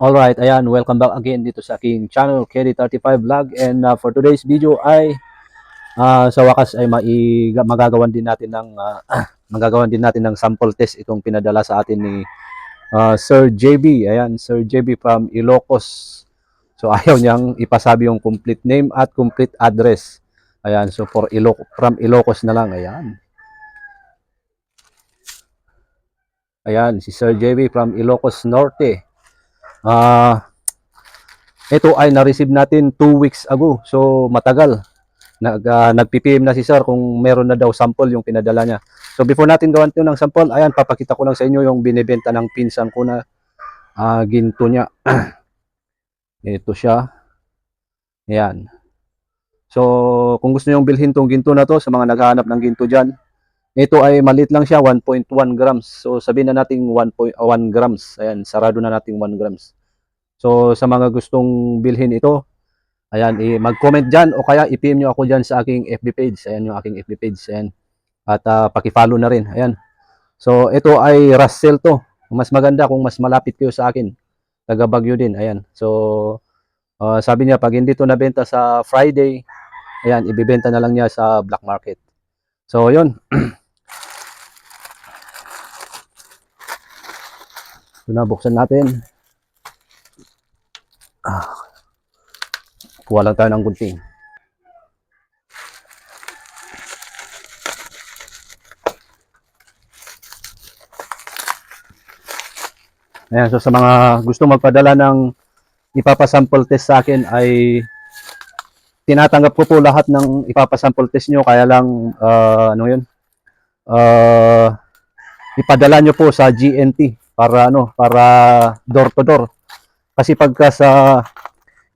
Alright, ayan, welcome back again dito sa aking channel, KD35 Vlog. And uh, for today's video ay uh, sa wakas ay magagawan din natin ng uh, magagawan din natin ng sample test itong pinadala sa atin ni uh, Sir JB. Ayan, Sir JB from Ilocos. So ayaw niyang ipasabi yung complete name at complete address. Ayan, so for Iloc from Ilocos na lang. Ayan. Ayan, si Sir JB from Ilocos Norte. Ah, ito ay na-receive natin 2 weeks ago. So matagal. Nag uh, nag-PPM na si Sir kung meron na daw sample yung pinadala niya. So before natin gawan 'to ng sample, ayan papakita ko lang sa inyo yung binebenta ng pinsan ko na uh, ginto niya. ito siya. Ayan. So kung gusto niyo bilhin tong ginto na to sa mga naghahanap ng ginto diyan, ito ay maliit lang siya, 1.1 grams. So sabihin na natin 1.1 grams. Ayan, sarado na natin 1 grams. So sa mga gustong bilhin ito, ayan, mag-comment dyan o kaya i-PM nyo ako dyan sa aking FB page. Ayan yung aking FB page. Ayan. At uh, paki-follow na rin. Ayan. So ito ay Russell to. Mas maganda kung mas malapit kayo sa akin. Taga Baguio din. Ayan. So uh, sabi niya pag hindi to nabenta sa Friday, ayan, ibibenta na lang niya sa black market. So yun. Ito na, buksan natin. Ah. Kuha lang tayo ng gunting. Ayan, so sa mga gusto magpadala ng ipapasample test sa akin ay tinatanggap ko po lahat ng ipapasample test nyo kaya lang ah, ano yun uh, ipadala nyo po sa GNT para ano para door to door kasi pagka sa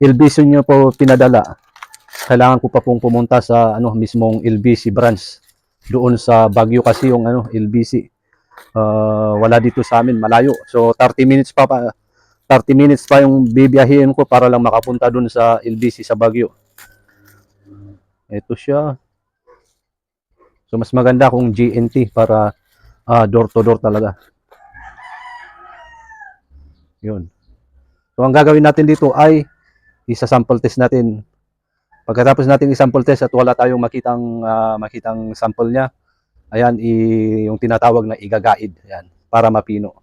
LBC nyo po pinadala kailangan ko pa pong pumunta sa ano mismong LBC branch. Doon sa Baguio kasi yung ano LBC uh, wala dito sa amin malayo. So 30 minutes pa, pa 30 minutes pa yung bibiyahin ko para lang makapunta doon sa LBC sa Baguio. Ito siya. So mas maganda kung GNT para ah, door to door talaga. Yun. So ang gagawin natin dito ay isa-sample test natin. Pagkatapos natin i-sample test at wala tayong makitang ah, makitang sample niya, ayan yung tinatawag na igagaid, ayan, para mapino.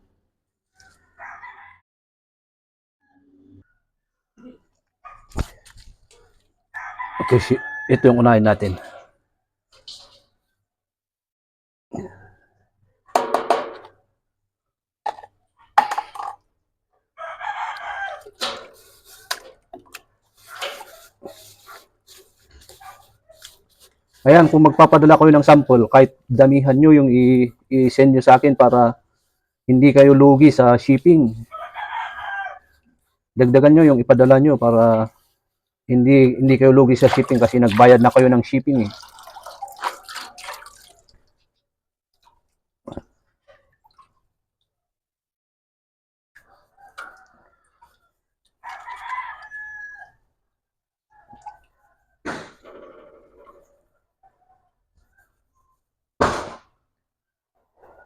Okay, ito yung unahin natin. Ayan, kung magpapadala kayo ng sample, kahit damihan nyo yung i-send nyo sa akin para hindi kayo lugi sa shipping. Dagdagan nyo yung ipadala nyo para hindi hindi kayo lugi sa shipping kasi nagbayad na kayo ng shipping eh.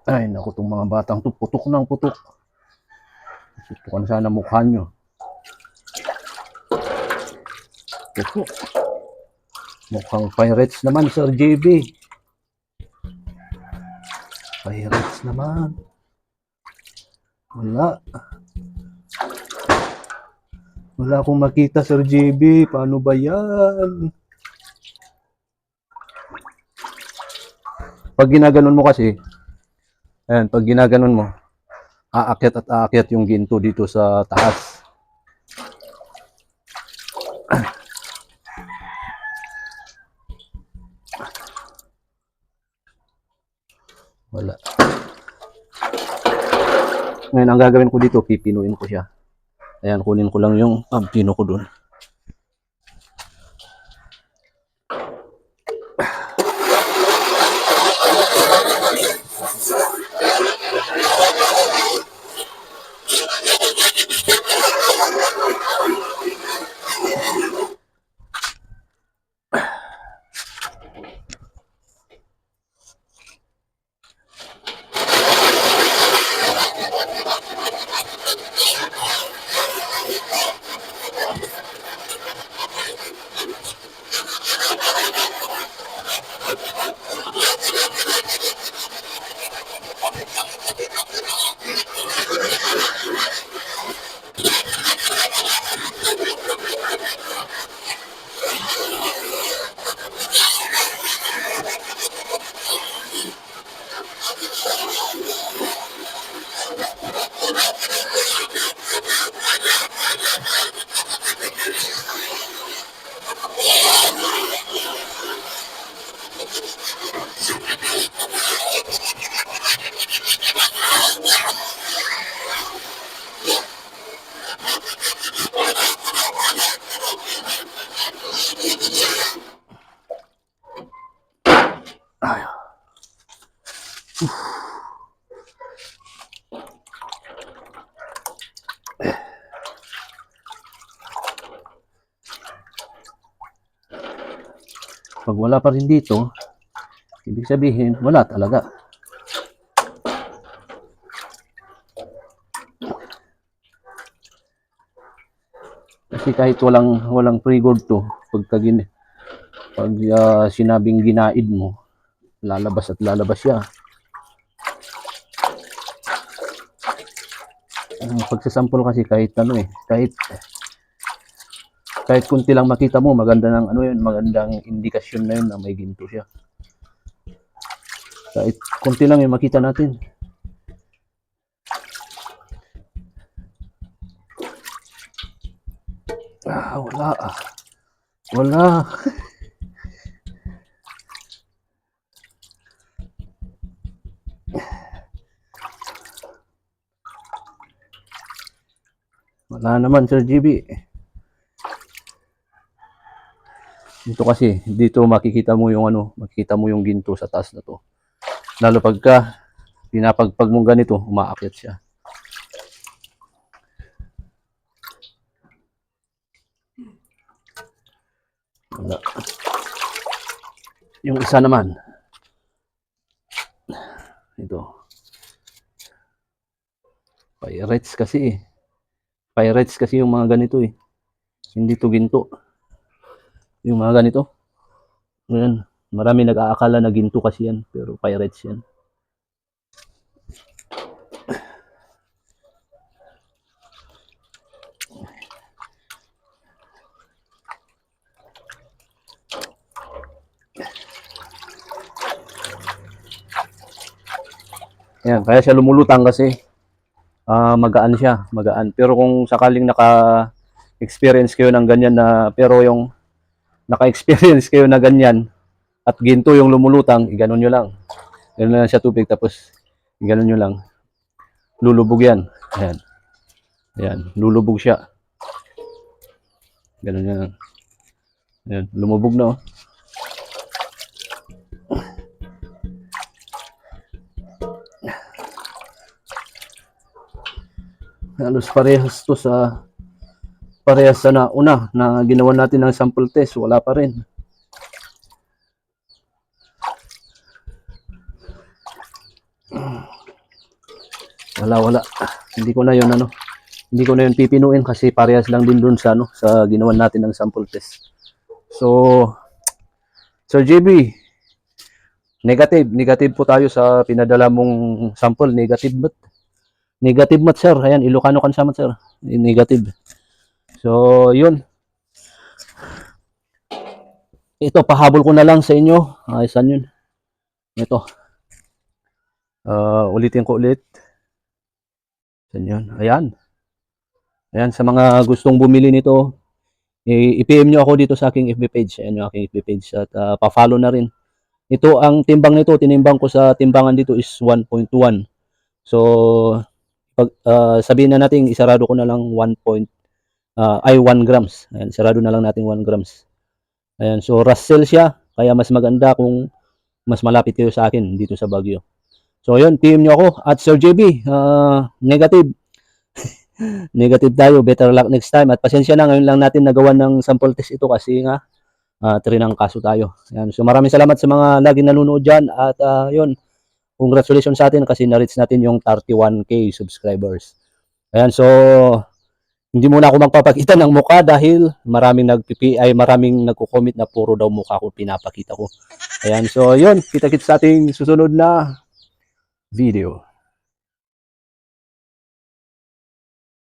Ay, naku, itong mga batang to, putok ng putok. Sutukan sana mukha nyo. Putok. Mukhang pirates naman, Sir JB. Pirates naman. Wala. Wala akong makita, Sir JB. Paano ba yan? Pag ginaganon mo kasi, ayan, pag ginaganon mo, aakyat at aakyat yung ginto dito sa taas. Wala. Ngayon, ang gagawin ko dito, pipinuin ko siya. Ayan, kunin ko lang yung pampino ko dun. Pag wala pa rin dito, ibig sabihin, wala talaga. Kasi kahit walang walang pre-gold to, pagka gin, pag ah, sinabing ginaid mo, lalabas at lalabas siya. Ang pagsasample kasi kahit ano eh, kahit kahit kunti lang makita mo, maganda ng ano yun, magandang indikasyon na yun na may ginto siya. Kahit kunti lang yung makita natin. Ah, wala ah. Wala. Wala naman, Sir GB. Dito kasi, dito makikita mo yung ano, makikita mo yung ginto sa taas na to. Lalo pagka pinapagpag mong ganito, umaakyat siya. Wala. Yung isa naman. Ito. Pirates kasi eh. Pirates kasi yung mga ganito eh. Hindi to ginto. Yung mga ganito. Ayan. Marami nag-aakala na ginto kasi yan. Pero pirates yan. Ayan, kaya siya lumulutang kasi ah magaan siya, magaan. Pero kung sakaling naka-experience kayo ng ganyan na pero yung naka-experience kayo na ganyan at ginto yung lumulutang, iganon nyo lang. Ganon lang siya tubig tapos iganon nyo lang. Lulubog yan. Ayan. Ayan, lulubog siya. Ganon lang. Ayan, lumubog na oh. halos parehas to sa parehas sa nauna na ginawa natin ng sample test, wala pa rin. Wala, wala. Hindi ko na yun, ano, hindi ko na yun pipinuin kasi parehas lang din dun sa, ano, sa ginawa natin ng sample test. So, Sir JB, negative, negative po tayo sa pinadala mong sample, negative but Negative mat sir. Ayan, Ilocano kan samat sir. Negative. So, yun. Ito, pahabol ko na lang sa inyo. Ay, saan yun? Ito. Uh, ulitin ko ulit. Saan yun? Ayan. Ayan, sa mga gustong bumili nito, i-PM nyo ako dito sa aking FB page. Ayan yung aking FB page. At uh, pa-follow na rin. Ito, ang timbang nito, tinimbang ko sa timbangan dito is 1.1. So, pag ah, sabihin na natin isarado ko na lang 1 ah, ay 1 grams. Ayan, sarado na lang natin 1 grams. Ayan, so Russell siya, kaya mas maganda kung mas malapit kayo sa akin dito sa Baguio. So yun, team nyo ako at Sir JB, ah, negative. negative tayo, better luck next time. At pasensya na, ngayon lang natin nagawa ng sample test ito kasi nga, uh, trinang kaso tayo. Ayan, so maraming salamat sa mga laging nanonood dyan at ah, yun, congratulations sa atin kasi na-reach natin yung 31k subscribers. Ayan, so hindi muna ako magpapakita ng mukha dahil maraming nagpipi ay maraming nagko-comment na puro daw mukha ko pinapakita ko. Ayan, so yun, kita-kits sa ating susunod na video.